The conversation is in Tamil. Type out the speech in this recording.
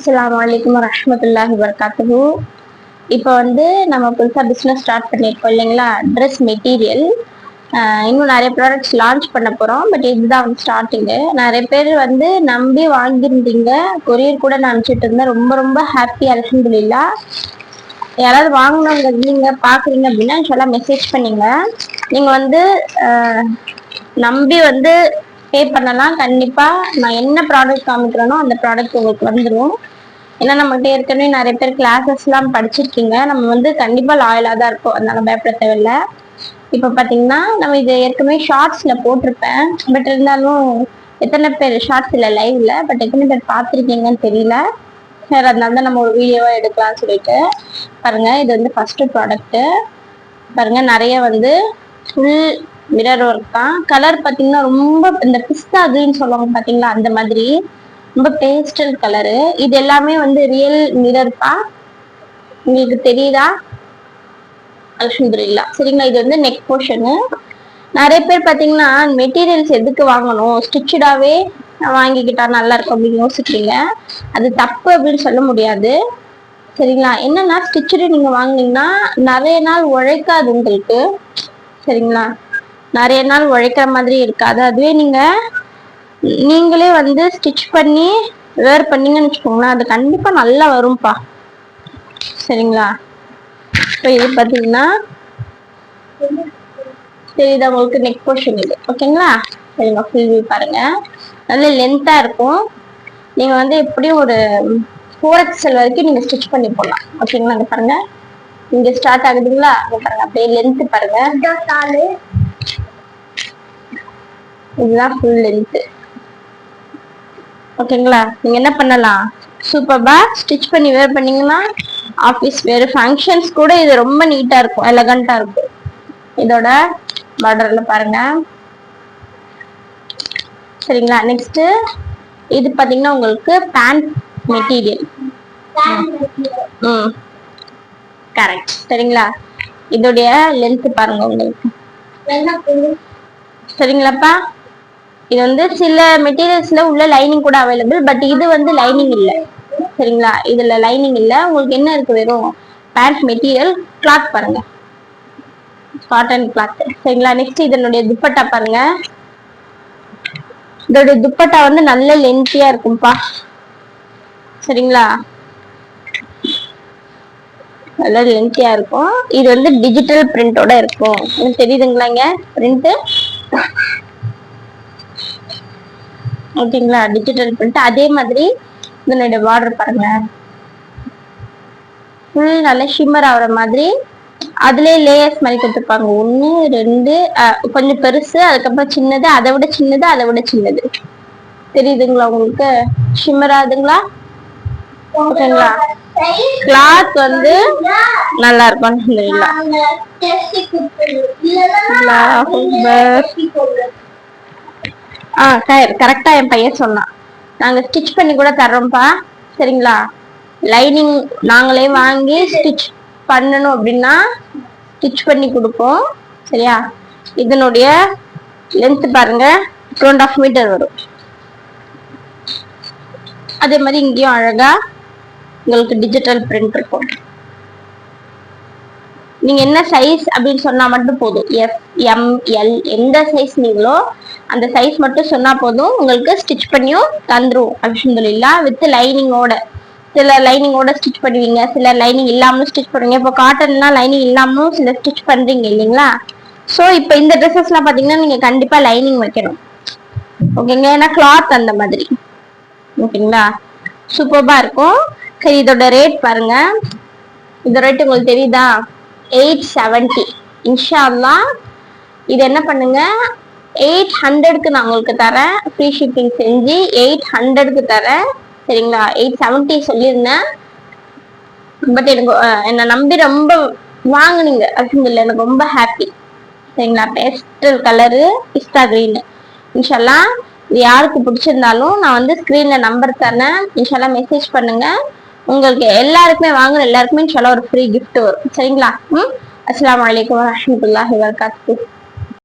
அஸ்லாம் வலைக்கம் வரமத்துல்லாஹி வர்காத்து இப்போ வந்து நம்ம புதுசாக பிஸ்னஸ் ஸ்டார்ட் பண்ணியிருக்கோம் இல்லைங்களா? ட்ரெஸ் மெட்டீரியல் இன்னும் நிறைய ப்ராடக்ட்ஸ் லான்ச் பண்ண போகிறோம் பட் இதுதான் வந்து ஸ்டார்டிங்கு நிறைய பேர் வந்து நம்பி வாங்கியிருந்தீங்க. கொரியர் கூட நான் அனுப்பிச்சிட்டு இருந்தேன். ரொம்ப ரொம்ப ஹாப்பி அலமதுல்லா யாராவது வாங்கினவங்க நீங்கள் பார்க்குறீங்க அப்படின்னா இன்ஷால்லாம் மெசேஜ் பண்ணீங்க. நீங்கள் வந்து நம்பி வந்து பே பண்ணலாம். கண்டிப்பாக நான் என்ன ப்ராடக்ட் காமிக்கிறேனோ அந்த ப்ராடக்ட் உங்களுக்கு வந்துடும் ஏன்னா நம்மகிட்ட ஏற்கனவே நிறைய பேர் கிளாஸஸ்லாம் படிச்சிருக்கீங்க. நம்ம வந்து கண்டிப்பாக லாயலாக தான் இருக்கும். அதனால பயப்பட தேவையில்லை. இப்போ பார்த்தீங்கன்னா நம்ம இது ஏற்கனவே ஷார்ட்ஸில் போட்டிருப்பேன். பட் இருந்தாலும் எத்தனை பேர் ஷார்ட்ஸ் இல்லை லைவ்ல பட் எத்தனை பேர் பார்த்துருக்கீங்கன்னு தெரியல. வேறு அதனால தான் நம்ம ஒரு வீடியோவாக எடுக்கலாம்னு சொல்லிட்டு. பாருங்க இது வந்து ஃபர்ஸ்ட் ப்ராடக்ட்டு பாருங்க நிறைய வந்து ஃபுல் மிரர் ஒர்க் தான். கலர் பார்த்தீங்கன்னா ரொம்ப இந்த பிஸ்தா அதுன்னு சொல்லுவாங்க பார்த்தீங்களா அந்த மாதிரி. ரொம்ப பேஸ்டல் கலரு இது எல்லாமே வந்து ரியல் மிரர்ப்பா உங்களுக்கு தெரியுதா? அலமதுல்லா சரிங்களா இது வந்து நெக் போர்ஷனு நிறைய பேர் பார்த்தீங்கன்னா மெட்டீரியல்ஸ் எதுக்கு வாங்கணும்? ஸ்டிச்சடாகவே வாங்கிக்கிட்டா நல்லா இருக்கும் அப்படின்னு யோசிக்கிறீங்க. அது தப்பு அப்படின்னு சொல்ல முடியாது. சரிங்களா என்னன்னா ஸ்டிச்சடு நீங்கள் வாங்கினீங்கன்னா நிறைய நாள் உழைக்காது உங்களுக்கு. சரிங்களா? நிறைய நாள் உழைக்கிற மாதிரி இருக்காது. அதுவே நீங்க நீங்களே வந்து ஸ்டிச் பண்ணி வேர் பண்ணீங்கன்னு வச்சுக்கோங்களேன் அது கண்டிப்பா நல்லா வரும்பா. சரிங்களா? இப்போ இது பார்த்தீங்கன்னா தெரியுது உங்களுக்கு நெக் போர்ஷன் இது? ஓகேங்களா? சரிங்க ஃபுல் வியூ பாருங்க. நல்ல லென்த்தாக இருக்கும். நீங்கள் வந்து எப்படியும் ஒரு ஃபோர் எக்ஸ்எல் வரைக்கும் நீங்கள் ஸ்டிச் பண்ணி போடலாம். ஓகேங்களா? அங்க பாருங்க. இங்கே ஸ்டார்ட் ஆகுதுங்களா? அங்கே பாருங்க அப்படியே லென்த்து பாருங்க. இதுதான் ஃபுல் லென்த்து ஓகேங்களா நீங்க என்ன பண்ணலாம்? சூப்பர்பா ஸ்டிச் பண்ணி வேர் பண்ணீங்கன்னா ஆஃபீஸ் வேறு ஃபங்க்ஷன்ஸ் கூட இது ரொம்ப நீட்டா இருக்கும் எலகண்ட்டாக இருக்கும். இதோட பார்டரில் பாருங்க. சரிங்களா? நெக்ஸ்ட் இது பாத்தீங்கன்னா உங்களுக்கு பேண்ட் மெட்டீரியல் ம். கரெக்ட் சரிங்களா? இதோடைய லென்த் பாருங்க உங்களுக்கு. சரிங்களாப்பா? இது வந்து சில மெட்டீரியல்ஸ்ல உள்ள லைனிங் கூட அவைலபிள் பட் இது வந்து லைனிங் இல்லை. சரிங்களா? இதுல லைனிங் இல்லை. உங்களுக்கு என்ன இருக்கு வெறும் பேண்ட் மெட்டீரியல் கிளாத் பாருங்க. காட்டன் கிளாத் சரிங்களா? நெக்ஸ்ட் இதனுடைய துப்பட்டா பாருங்க. இதோட துப்பட்டா வந்து நல்ல லென்த்தியா இருக்கும்பா. சரிங்களா? நல்ல லென்த்தியா இருக்கும். இது வந்து டிஜிட்டல் பிரிண்டோட இருக்கும். தெரியுதுங்களாங்க? பிரிண்ட் ஓகேங்களா டிஜிட்டல் பிரிண்ட் அதே மாதிரி இதனுடைய பார்டர் பாருங்க. ஃபுல் நல்ல ஷிம்மர் ஆகுற மாதிரி அதுலயே லேயர்ஸ் மாதிரி கொடுத்துருப்பாங்க. ஒன்று ரெண்டு கொஞ்சம் பெருசு அதுக்கப்புறம் சின்னது அதை விட சின்னது அதை விட சின்னது. தெரியுதுங்களா உங்களுக்கு? ஷிம்மர் ஆகுதுங்களா? ஓகேங்களா? கிளாத் வந்து நல்லா இருக்கும் ஆ கரெக்டா என் பையன் சொன்னான். நாங்க ஸ்டிச் பண்ணி கூட தர்றோம்ப்பா. சரிங்களா? லைனிங் நாங்களே வாங்கி ஸ்டிச் பண்ணணும் அப்படின்னா ஸ்டிச் பண்ணி கொடுப்போம். சரியா? இதனுடைய லென்த் பாருங்க. டூ அண்ட் ஆஃப் மீட்டர் வரும். அதே மாதிரி இங்கேயும் அழகா உங்களுக்கு டிஜிட்டல் பிரிண்ட் இருக்கும். நீங்க என்ன சைஸ் அப்படின்னு சொன்னா மட்டும் போதும். எஃப் எம் எல் எந்த சைஸ் நீங்களோ அந்த சைஸ் மட்டும் சொன்னா போதும். உங்களுக்கு ஸ்டிச் பண்ணியும் தந்துரும். அல்ஹம்துலில்லா வித் லைனிங்கோட சில லைனிங்கோட ஸ்டிச் பண்ணுவீங்க. சில லைனிங் இல்லாமலும் ஸ்டிச் பண்ணுவீங்க. இப்போ காட்டன்னா லைனிங் இல்லாமலும் சில ஸ்டிச் பண்றீங்க இல்லைங்களா? ஸோ இப்போ இந்த ட்ரெஸ்ஸஸ்லாம் பார்த்தீங்கன்னா நீங்கள் கண்டிப்பாக லைனிங் வைக்கணும். ஓகேங்க ஏன்னா கிளாத் அந்த மாதிரி. ஓகேங்களா சூப்பர்பாக இருக்கும். சரி இதோட ரேட் பாருங்க. இதோட ரேட் உங்களுக்கு தெரியுதா? எயிட் செவன்ட்டி இன்ஷா இது என்ன பண்ணுங்க? எயிட் ஹண்ட்ரடுக்கு நான் உங்களுக்கு தரேன். ஃப்ரீ ஷிப்பிங் செஞ்சு எயிட் ஹண்ட்ரடுக்கு தரேன். சரிங்களா? எயிட் செவன்ட்டி சொல்லியிருந்தேன். பட் எனக்கு என்னை நம்பி ரொம்ப வாங்கினீங்க. இல்லை எனக்கு ரொம்ப ஹாப்பி சரிங்களா? பேஸ்டல் கலரு பிஸ்டா க்ரீனு இன்ஷால்லா இது யாருக்கு பிடிச்சிருந்தாலும் நான் வந்து ஸ்க்ரீனில் நம்பர் தரேன். இன்ஷால்லாம் மெசேஜ் பண்ணுங்க. உங்களுக்கு எல்லாருக்குமே வாங்குற எல்லாருக்குமே இன்ஷால்லாம் ஒரு ஃப்ரீ கிஃப்ட் வரும். சரிங்களா? ம்? அஸ்லாம் வலைக்கம் வரமத்துல்லாஹி வரகாத்து